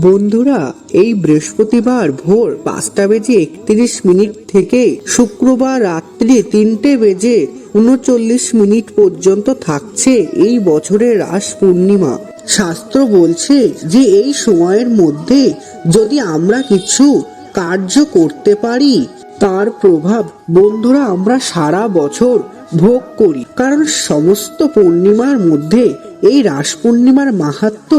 বন্ধুরা, এই বৃহস্পতিবার ভোর পাঁচটা বেজে একত্রিশ মিনিট থেকে শুক্রবার রাত্রি তিনটে বেজে উনচল্লিশ মিনিট পর্যন্ত থাকছে এই বছরের রাস পূর্ণিমা। শাস্ত্র বলছে যে, এই সময়ের মধ্যে যদি আমরা কিছু কার্য করতে পারি, তার প্রভাব বন্ধুরা, আমরা সারা বছর ভোগ করি। কারণ সমস্ত পূর্ণিমার মধ্যে এই রাস পূর্ণিমার মাহাত্ম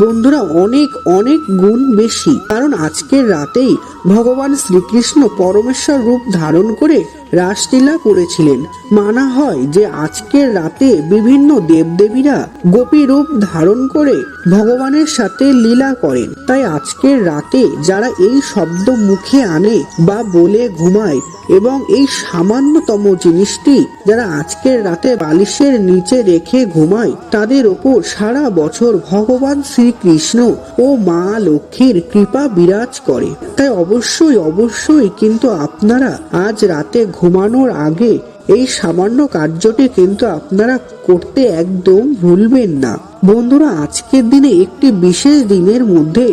বন্ধুরা অনেক অনেক গুণ বেশি। কারণ আজকের রাতেই ভগবান শ্রীকৃষ্ণ পরমেশ্বর রূপ ধারণ করে রাসলীলা করেছিলেন। মানা হয় যে আজকের রাতে বিভিন্ন দেবদেবীরা গোপী রূপ ধারণ করে ভগবানের সাথে লীলা করেন। তাই আজকের রাতে যারা এই শব্দ মুখে আনে বা বলে ঘুমায় এবং এই সামান্যতম জিনিসটি যারা আজকের রাতে বালিশের নিচে রেখে ঘুমায়, তাদের ওপর সারা বছর ভগবান শ্রীকৃষ্ণ ও মা লক্ষ্মীর কৃপা বিরাজ করে। তাই অবশ্যই অবশ্যই কিন্তু আপনারা আজ রাতে ঘুমানোর আগে এই সামান্য কার্যটি কিন্তু আপনারা করতে একদম ভুলবেন না। বন্ধুরা, আজকের দিনে একটি বিশেষ দিনের মধ্যে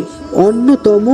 অন্যতম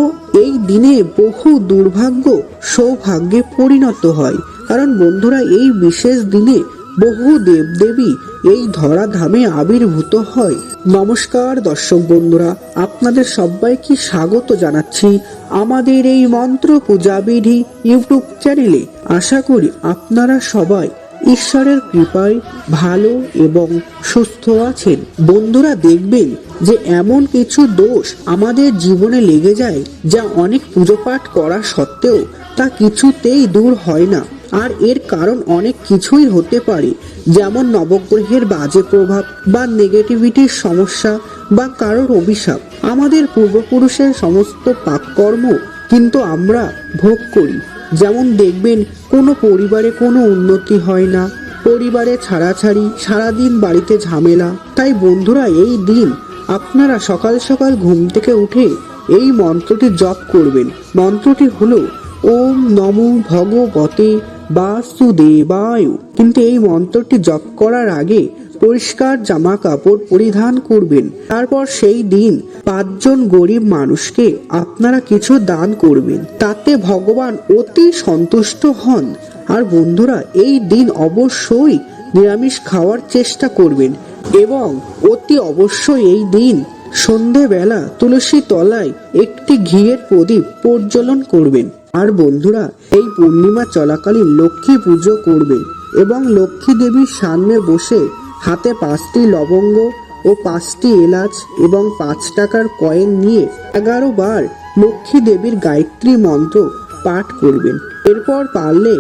এই দিনে বহু দুর্ভাগ্য সৌভাগ্যে পরিণত হয়। কারণ বন্ধুরা, এই বিশেষ দিনে বহু দেবদেবী এই ধরাধামে আবির্ভূত হয়। নমস্কার দর্শক বন্ধুরা, আপনাদের সবাইকে স্বাগত জানাচ্ছি আমাদের এই মন্ত্র পূজাবিধি ইউটিউব চ্যানেলে। আশা করি আপনারা সবাই ঈশ্বরের কৃপায় ভালো এবং সুস্থ আছেন। বন্ধুরা, দেখবেন যে এমন কিছু দোষ আমাদের জীবনে লেগে যায় যা অনেক পুজো পাঠ করা সত্ত্বেও তা কিছুতেই দূর হয় না। আর এর কারণ অনেক কিছুই হতে পারে, যেমন নবগ্রহের বাজে প্রভাব বা নেগেটিভিটির সমস্যা বা কারোর অভিশাপ। আমাদের পূর্বপুরুষের সমস্ত পাপকর্ম কিন্তু আমরা ভোগ করি। যেমন দেখবেন, কোনো পরিবারে কোনো উন্নতি হয় না, পরিবারে ছাড়াছাড়ি, সারাদিন বাড়িতে ঝামেলা। তাই বন্ধুরা, এই দিন আপনারা সকাল সকাল ঘুম থেকে উঠে এই মন্ত্রটি জপ করবেন। মন্ত্রটি হলো, ওম নমো ভগবতে বাসুদেবায়। কিন্তু এই মন্ত্রটি জপ করার আগে পরিষ্কার জামা কাপড় পরিধান করবেন। তারপর সেই দিন পাঁচজন গরিব মানুষকে আপনারা কিছু দান করবেন। তাতে ভগবান অতি সন্তুষ্ট হন। আর বন্ধুরা, এই দিন অবশ্যই নিরামিষ খাওয়ার চেষ্টা করবেন এবং অতি অবশ্যই এই দিন সন্ধেবেলা তুলসী তলায় একটি ঘিয়ের প্রদীপ প্রজ্বলন করবেন। আর বন্ধুরা, এই পূর্ণিমা চলাকালীন লক্ষ্মী পুজো করবেন এবং লক্ষ্মী দেবীর সামনে বসে হাতে পাঁচটি লবঙ্গ ও পাঁচটি এলাচ এবং পাঁচ টাকার কয়েন নিয়ে এগারো বার লক্ষ্মী দেবীর গায়ত্রী মন্ত্র পাঠ করবেন। এরপর পারলে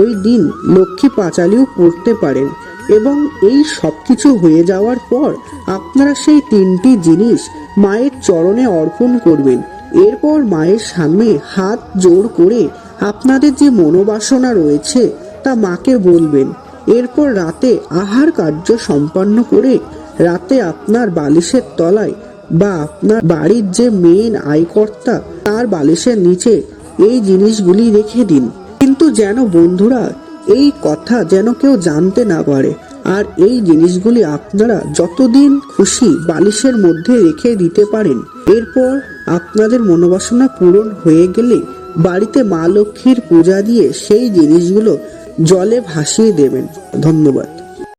ওই দিন লক্ষ্মী পাঁচালিও পড়তে পারেন এবং এই সব কিছু হয়ে যাওয়ার পর আপনারা সেই তিনটি জিনিস মায়ের চরণে অর্পণ করবেন। এরপর মায়ের সামনে হাত জোর করে আপনাদের যে মনোবাসনা রয়েছে তা মাকে বলবেন। এরপর রাতে আহার কার্য সম্পন্ন করে রাতে আপনার বালিশের তলায় বা আপনার বাড়ির যে মেন আয়কর্তা, তার বালিশের নিচে এই জিনিসগুলি রেখে দিন। কিন্তু যেন বন্ধুরা, এই কথা যেন কেউ জানতে না পারে আর এই জিনিসগুলি আপনারা যতদিন খুশি বালিশের মধ্যে রেখে দিতে পারেন। এরপর আপনাদের মনোবাসনা পূরণ হয়ে গেলে বাড়িতে মা লক্ষ্মীর পূজা দিয়ে সেই জিনিসগুলো জলে ভাসিয়ে দেবেন। ধন্যবাদ।